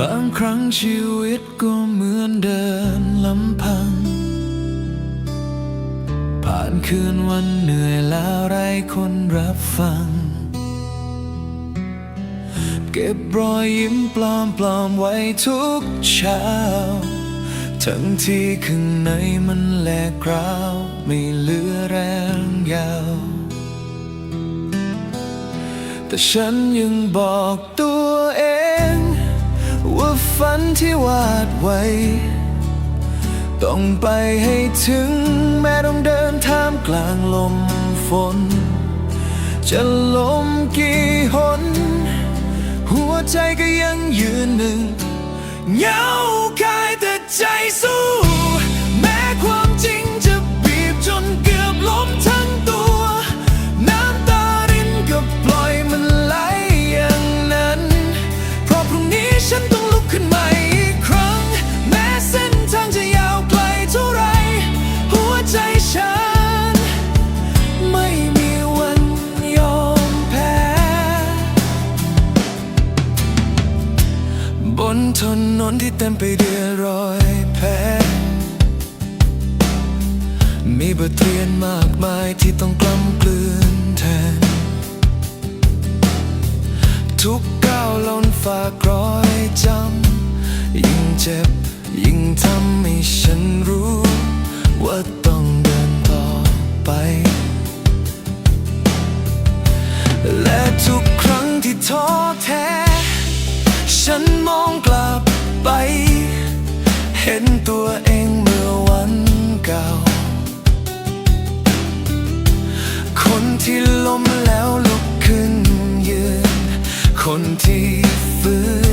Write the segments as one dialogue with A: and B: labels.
A: บางครั้งชีวิตก็เหมือนเดินลำพัง ผ่านคืนวันเหนื่อยแล้วไรคนรับฟัง เก็บรอยยิ้มปลอมปลอมๆไว้ทุกเช้า ทั้งที่ข้างในมันแหลกกราวไม่เหลือแรงยาว แต่ฉันยังบอกตัวเอง ฝันที่วาดไว้ ต้องไปให้ถึงแม้ต้องเดินท่ามกลางลมฝน จะลมกี่หน หัวใจก็ยังยืนหนึ่งเหงากายแต่ใจสู้ แม้ความจริง นนที่เต็มไปด้วยรอยแผลมีบทเรียนมากมายที่ต้องกล้ำกลืนแทน ทุกก้าวล้นฝากรอยจำ ยิ่งเจ็บ ยิ่งทำให้ฉันรู้ ว่าต้องเดินต่อไป และทุกครั้งที่ท้อแท้ ฉันมองกลับ เห็นตัวเองเมื่อวันเก่า คนที่ล้มแล้วลุกขึ้นยืน คนที่ฟื้น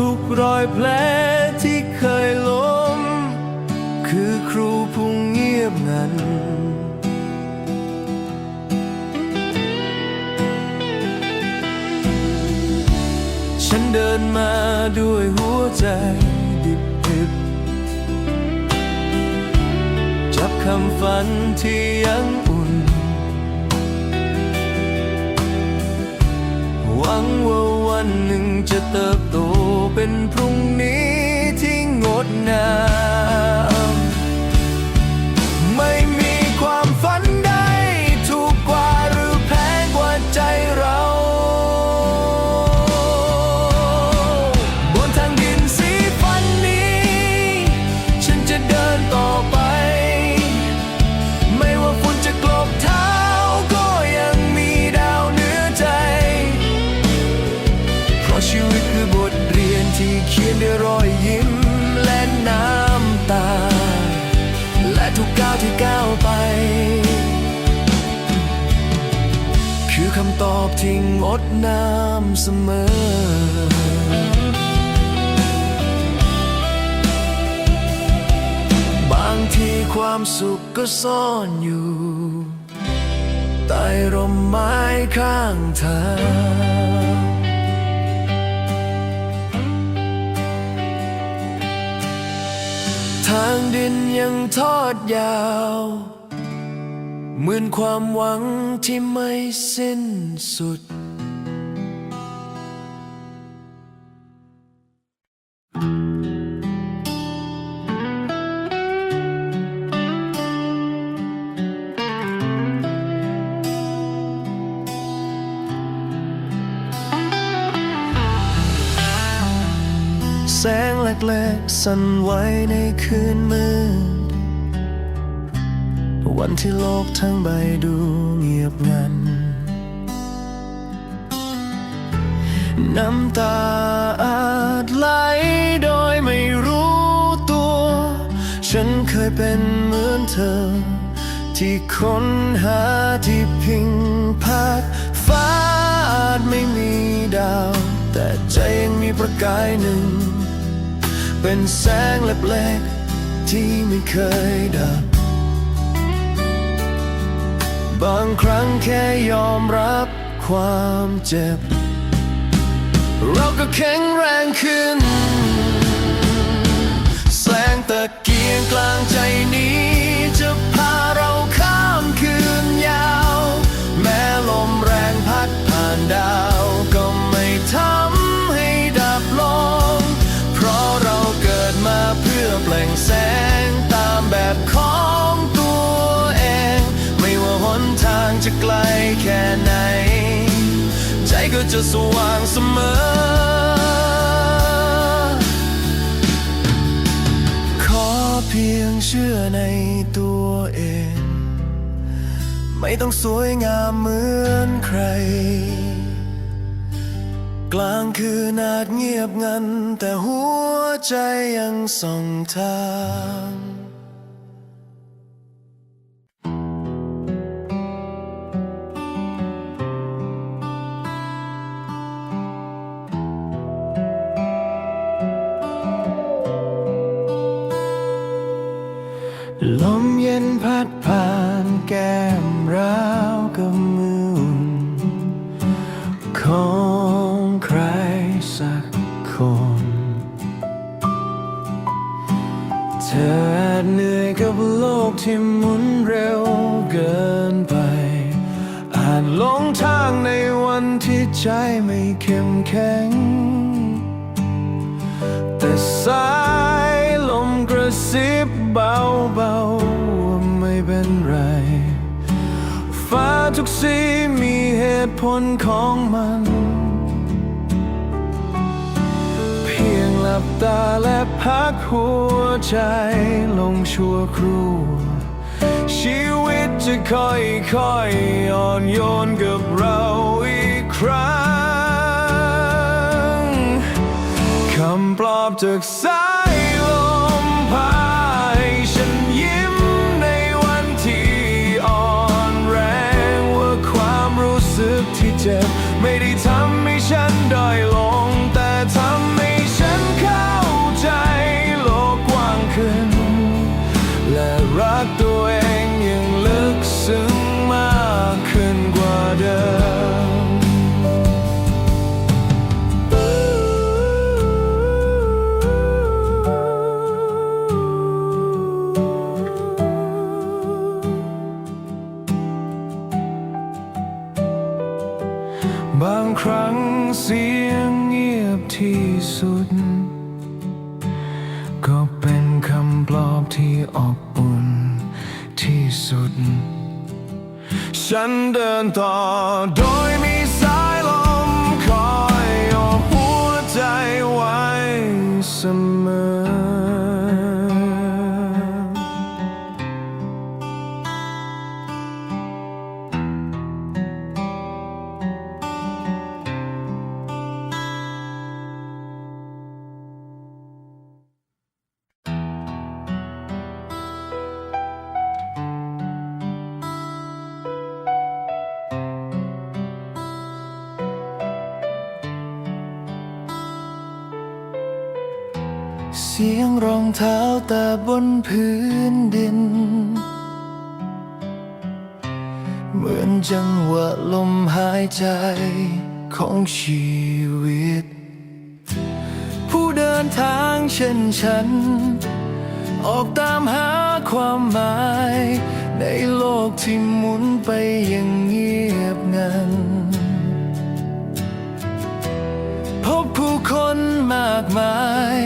A: ทุกรอยแผลที่เคยล้ม คือครูผู้เงียบงันฉันเดินมาด้วยหัวใจดิบดิบจับคำฝันที่ยังอุ่น หวังว่าวันหนึ่งจะเติบโต เป็นพรุ่งนี้ที่งดงาม ที่งดงามเสมอบางทีความสุขก็ซ่อนอยู่ใต้ร่มไม้ข้างทางทางดินยังทอดยาว เหมือนความหวังที่ไม่สิ้นสุด แสงเล็กๆสั่นไหวในคืนมืด วันที่โลกทั้งใบดูเงียบงัน น้ำตาอาจไหลโดยไม่รู้ตัว ฉันเคยเป็นเหมือนเธอ ที่ค้นหาที่พิงพักฟ้าอาจไม่มีดาว แต่ใจยังมีประกายหนึ่ง เป็นแสงเล็กๆที่ไม่เคยดับ บางครั้งแค่ยอมรับความเจ็บ เราก็แข็งแรงขึ้น แสงตะเกียงกลางใจนี้จะพาเราข้ามคืนยาว แม้ลมแรงพัดผ่านดาว แค่ไหน ใจก็จะสว่างเสมอ ขอเพียงเชื่อในตัวเอง ไม่ต้องสวยงามเหมือนใคร กลางคืนอาจเงียบงัน แต่หัวใจยังส่องทาง ใจไม่เข้มแข็ง แต่สายลมกระซิบเบาๆว่าไม่เป็นไร ฟ้าทุกสีมีเหตุผลของมัน เพียงหลับตาและพักหัวใจลงชั่วครู่ชีวิตจะค่อยๆอ่อนโยนกับเรา รั้ง คำปลอบจากสายลมพาให้ฉันยิ้มในวันที่อ่อนแรงว่าความรู้สึกที่เจ็บ ไม่ได้ทำให้ฉันด้อยลง แต่ทำให้ฉันเข้าใจโลกกว้างขึ้น และรักตัวเองยังลึกซึ้ง สียงรองเท้าแต่บนพื้นดิน เหมือนจังหวะลมหายใจของชีวิต ผู้เดินทางเช่นฉัน ออกตามหาความหมาย ในโลกที่หมุนไปอย่างเงียบงัน พบผู้คนมากมาย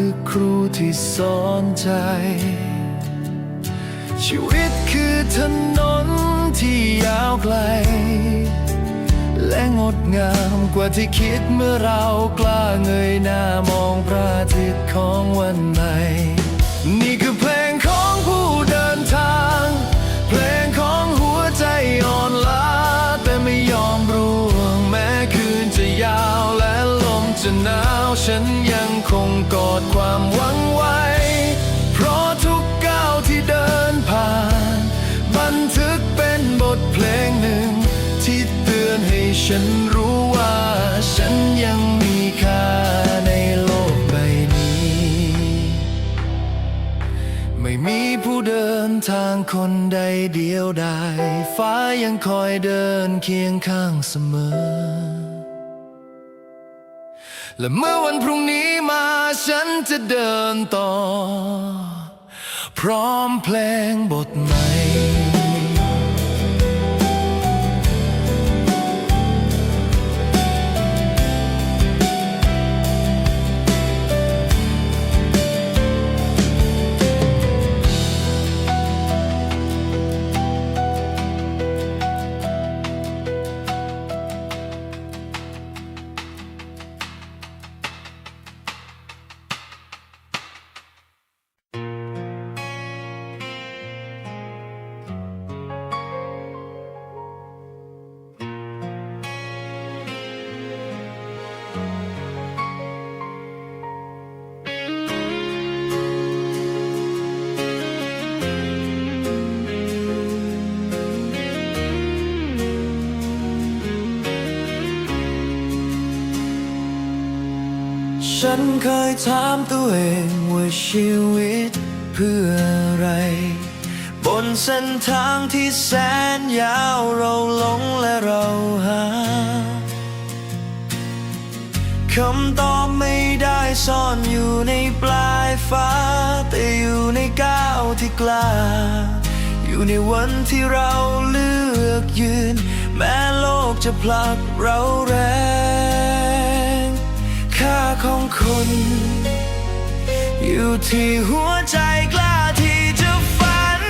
A: คือครูที่สอนใจ ชีวิตคือถนนที่ยาวไกล และงดงามกว่าที่คิดเมื่อเรากล้าเงยหน้ามองพระอาทิตย์ของวันใหม่นี่คือเพลงของผู้เดินทาง เพลงของหัวใจอ่อนล้าแต่ไม่ยอมร่วงแม้คืนจะยาวและลมจะหนาว ฉันยังคงกอดความหวังไว้ เพราะทุกก้าวที่เดินผ่าน บันทึกเป็นบทเพลงหนึ่ง ที่เตือนให้ฉันรู้ว่าฉันยังมีค่าในโลกใบนี้ ไม่มีผู้เดินทางคนใดเดียวดายฟ้ายังคอยเดินเคียงข้างเสมอ และเมื่อวันพรุ่งนี้มาฉันจะเดินต่อ พร้อมเพลงบทใหม่ ฉันเคยถามตัวเองว่าชีวิตเพื่ออะไร บนเส้นทางที่แสนยาวเราหลงและเราหาคำตอบไม่ได้ซ่อนอยู่ในปลายฟ้า แต่อยู่ในก้าวที่กล้า อยู่ในวันที่เราเลือกยืน แม้โลกจะผลักเราแรง ของคนอยู่ที่หัวใจกล้าที่จะฝัน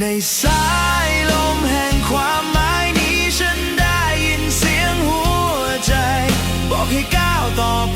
A: ในสายลมแห่งความหมายนี้ฉันได้ยินเสียงหัวใจ บอกให้ก้าวต่อไป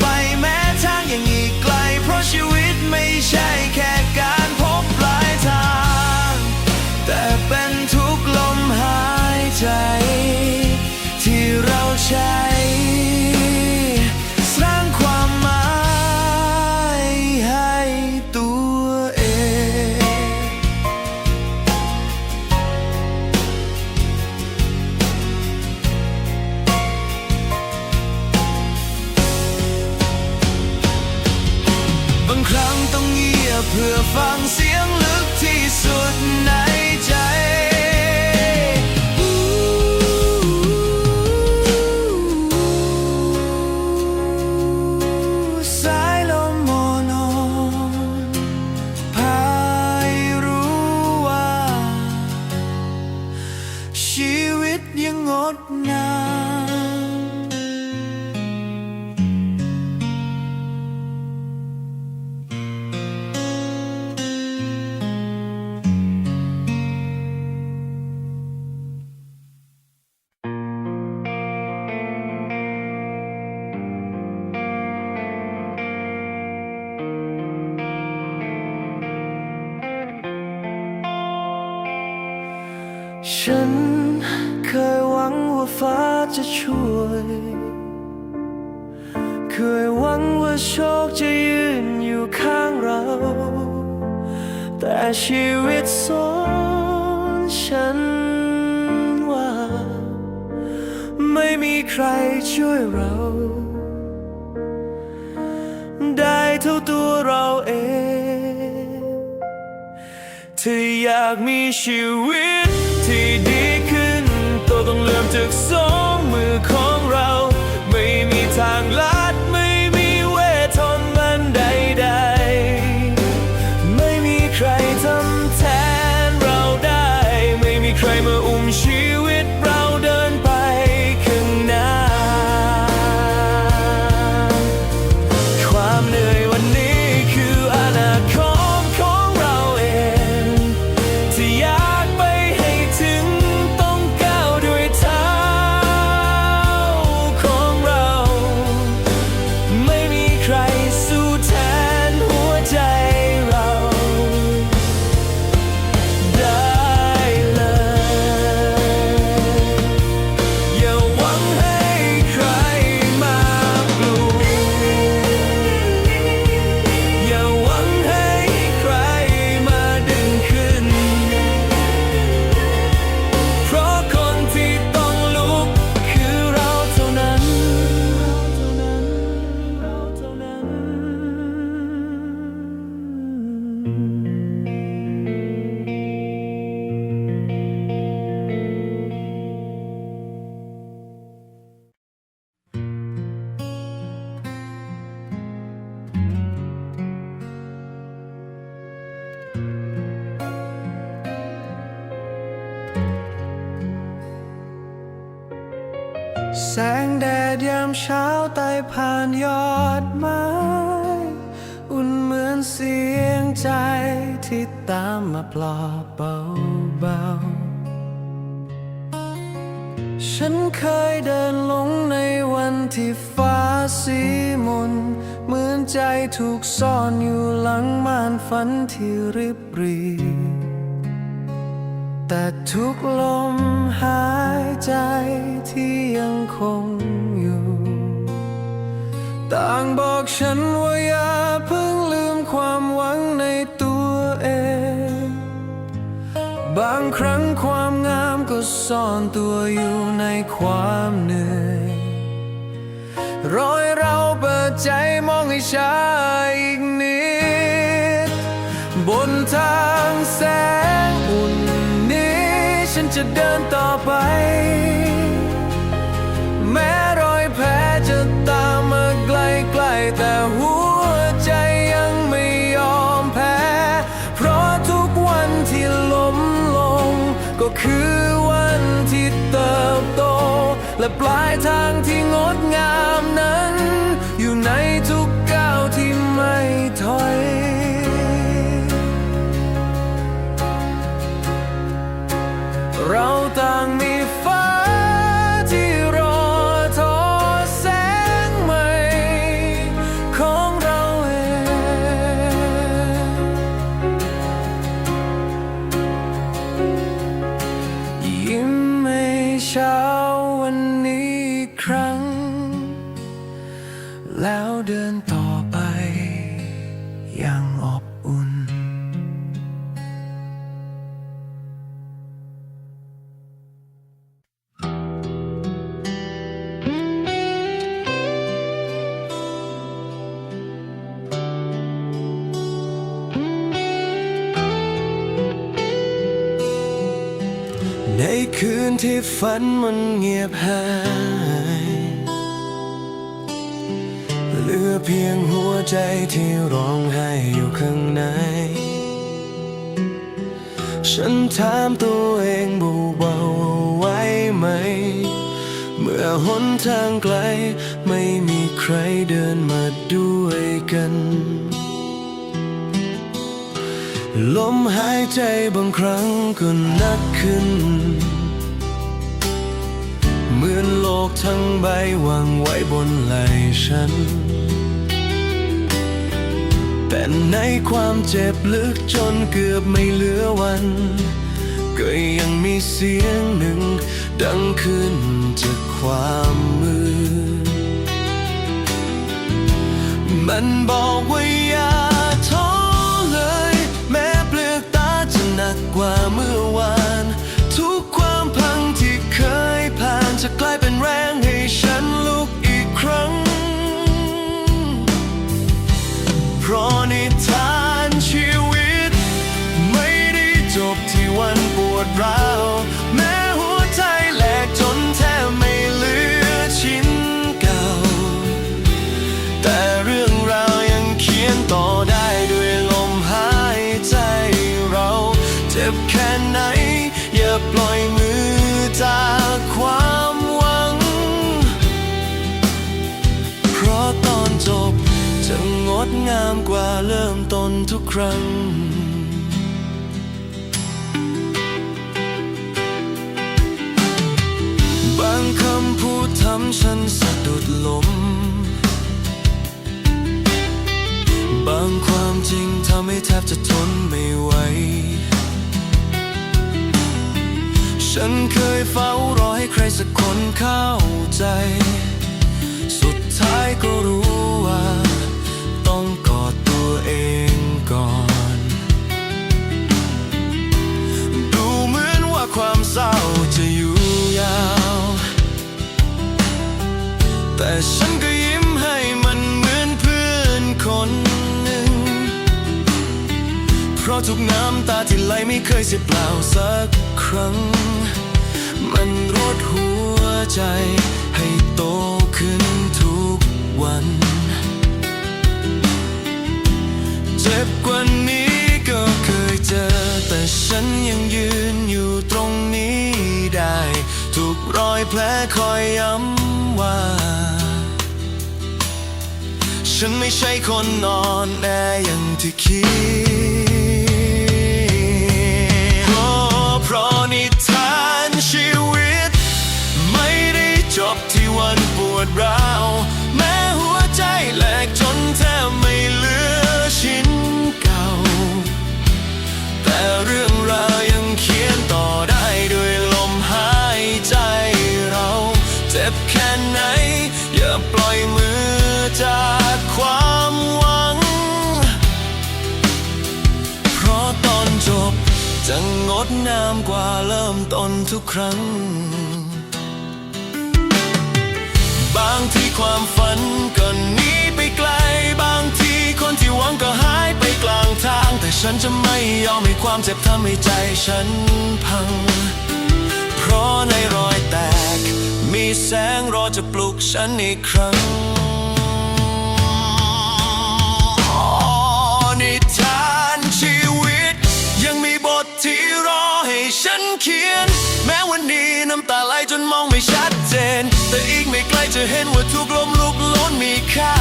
A: ว่าโชคจะยืนอยู่ข้างเรา แต่ชีวิตสอนฉันว่า
B: ไม่มีใครช่วยเรา ได้เท่าตัวเราเองถ้าอยากมีชีวิตที่ดีขึ้น ตัวต้องเริ่มจากสองมือของ แสงแดดยามเช้าไต่ผ่านยอดไม้ อุ่นเหมือนเสียงใจที่ตามมาปลอบเบาๆ ฉันเคยเดินหลงในวันที่ฟ้าสีมนเหมือนใจถูกซ่อนอยู่หลังม่านฝันที่ริบหรี แต่ทุกลมหาย ใจที่ยังคงอยู่ ต่างบอกฉันว่าอย่าเพิ่งลืมความหวังในตัวเอง บางครั้งความงามก็ซ่อนตัวอยู่ในความเหนื่อยรอยเราเปิดใจมองให้ชาอีกนิด บนทางแสง ฝันมันเงียบหาย เหลือเพียงหัวใจที่ร้องไห้อยู่ข้างใน ฉันถามตัวเองเบาๆเอาไว้ไหม เมื่อหนทางไกลไม่มีใครเดินมาด้วยกันลมหายใจบางครั้งก็นักขึ้น กทั้งใบวางไว้บนไหล่ฉัน แต่ในความเจ็บลึกจนเกือบไม่เหลือวัน ก็ยังมีเสียงหนึ่ง ดังขึ้นจากความมืดมันบอกว่าอย่าท้อเลย แม้เปลือกตาจะหนักกว่าเมื่อวาน ครั้ง
A: บางคำพูดทำฉันสะดุดล้ม บางความจริงทำให้แทบจะทนไม่ไหว ฉันเคยเฝ้ารอให้ใครสักคนเข้าใจ สุดท้ายก็รู้ว่า ทุกน้ำตาที่ไหลไม่เคยเสียเปล่าสักครั้ง มันรดหัวใจให้โตขึ้นทุกวัน เจ็บกว่านี้ก็เคยเจอ แต่ฉันยังยืนอยู่ตรงนี้ได้ ทุกรอยแผลคอยย้ำว่า ฉันไม่ใช่คนนอนแออย่างที่คิด วดร้าว แม้หัวใจแหลกจนแทบไม่เหลือชิ้นเก่า แต่เรื่องราวยังเขียนต่อได้ด้วยลมหายใจเรา เจ็บแค่ไหน อย่าปล่อยมือจากความหวัง เพราะตอนจบจะงดงามกว่าเริ่มต้นทุกครั้งางทีความฝันก็หนีไปไกล บางทีคนที่หวังก็หายไปกลางทาง แต่ฉันจะไม่ยอมให้ความเจ็บทำให้ใจฉันพัง เพราะในรอยแตก มีแสงรอจะปลุกฉันอีกครั้ง จะเห็นว่าทุกลมลุกล้นมีค่า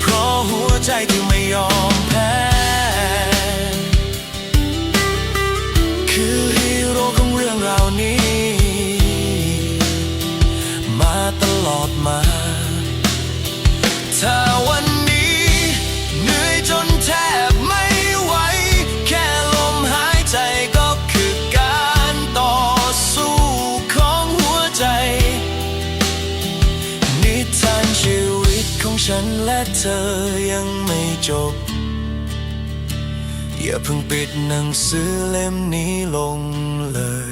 A: เพราะหัวใจที่ไม่ยอมแพ้ คือฮีโร่ของเรื่องราวนี้ มาตลอดมา ถ้าวัน เธอยังไม่จบ อย่าเพิ่งปิดหนังสือเล่มนี้ลงเลย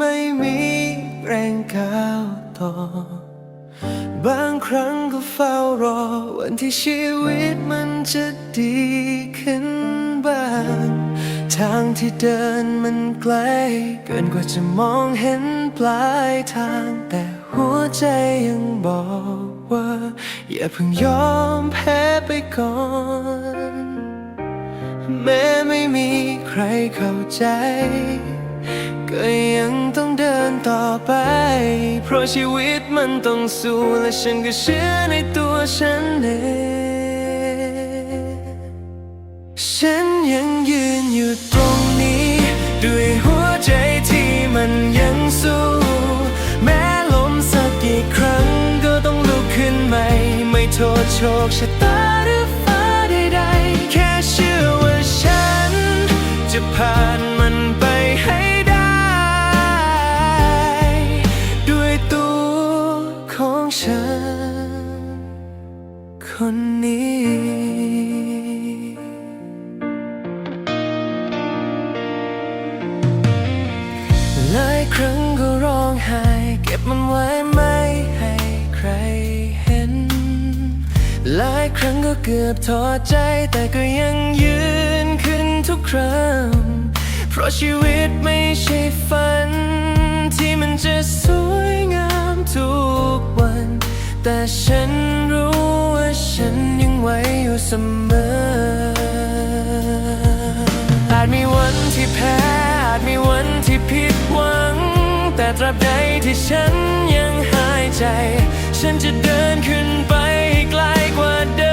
B: ไม่มีแรงก้าวต่อ บางครั้งก็เฝ้ารอ วันที่ชีวิตมันจะดีขึ้นบ้าง ทางที่เดินมันไกล เกินกว่าจะมองเห็นปลายทาง แต่หัวใจยังบอกว่า อย่าเพิ่งยอมแพ้ไปก่อนแม้ไม่มีใครเข้าใจ ก็ยังต้องเดินต่อไป เพราะชีวิตมันต้องสู้และฉันก็เชื่อในตัวฉันเองฉันยังยืนอยู่ตรงนี้ ด้วยหัวใจที่มันยังสู้ แม้ล้มสักกี่ครั้งก็ต้องลุกขึ้นใหม่ ไม่โทษโชคชะตาหรือฟ้าใดๆแค่เชื่อว่าฉันจะผ่าน ฉัน คนนี้หลายครั้งก็ร้องไห้ เก็บมันไว้ไม่ให้ใครเห็น หลายครั้งก็เกือบท้อใจ แต่ก็ยังยืนขึ้นทุกครั้ง เพราะชีวิตไม่ใช่ฝัน ที่มันจะสวยงามทุกวัน แต่ฉันรู้ว่าฉันยังไหวอยู่เสมอ อาจมีวันที่แพ้ อาจมีวันที่ผิดหวัง แต่ตราบใดที่ฉันยังหายใจ ฉันจะเดินขึ้นไปให้ไกลกว่าเดิม